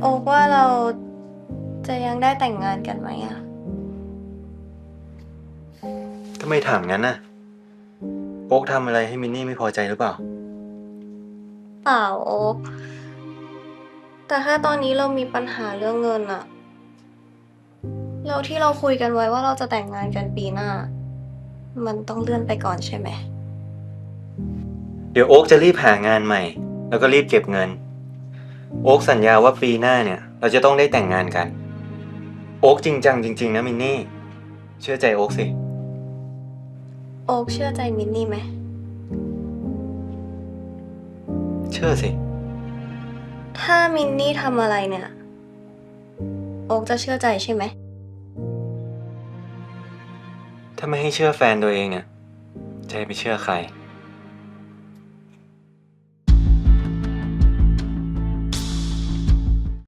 โอ๊กว่าเราจะยังได้แต่งงานกันไหมอะทำไมถามงั้นน่ะ โอ๊กทำอะไรให้มินนี่ไม่พอใจหรือเปล่า เปล่าโอ๊กแต่แค่ตอนนี้เรามีปัญหาเรื่องเงินอะเราที่เราคุยกันไว้ว่าเราจะแต่งงานกันปีหน้า มันต้องเลื่อนไปก่อนใช่ไหม เดี๋ยวโอ๊กจะรีบหางานใหม่ แล้วก็รีบเก็บเงิน โอ๊กสัญญาว่าปีหน้าเนี่ย เราจะต้องได้แต่งงานกัน โอ๊กจริงจังจริง ๆ นะมินนี่ เชื่อใจโอ๊กสิ โอ๊กเชื่อใจมินนี่ไหม เชื่อสิ ถ้ามินนี่ทำอะไรเนี่ย โอ๊กจะเชื่อใจใช่ไหม ถ้าไม่ให้เชื่อแฟนตัวเองเนี่ยจะให้ไปเชื่อใคร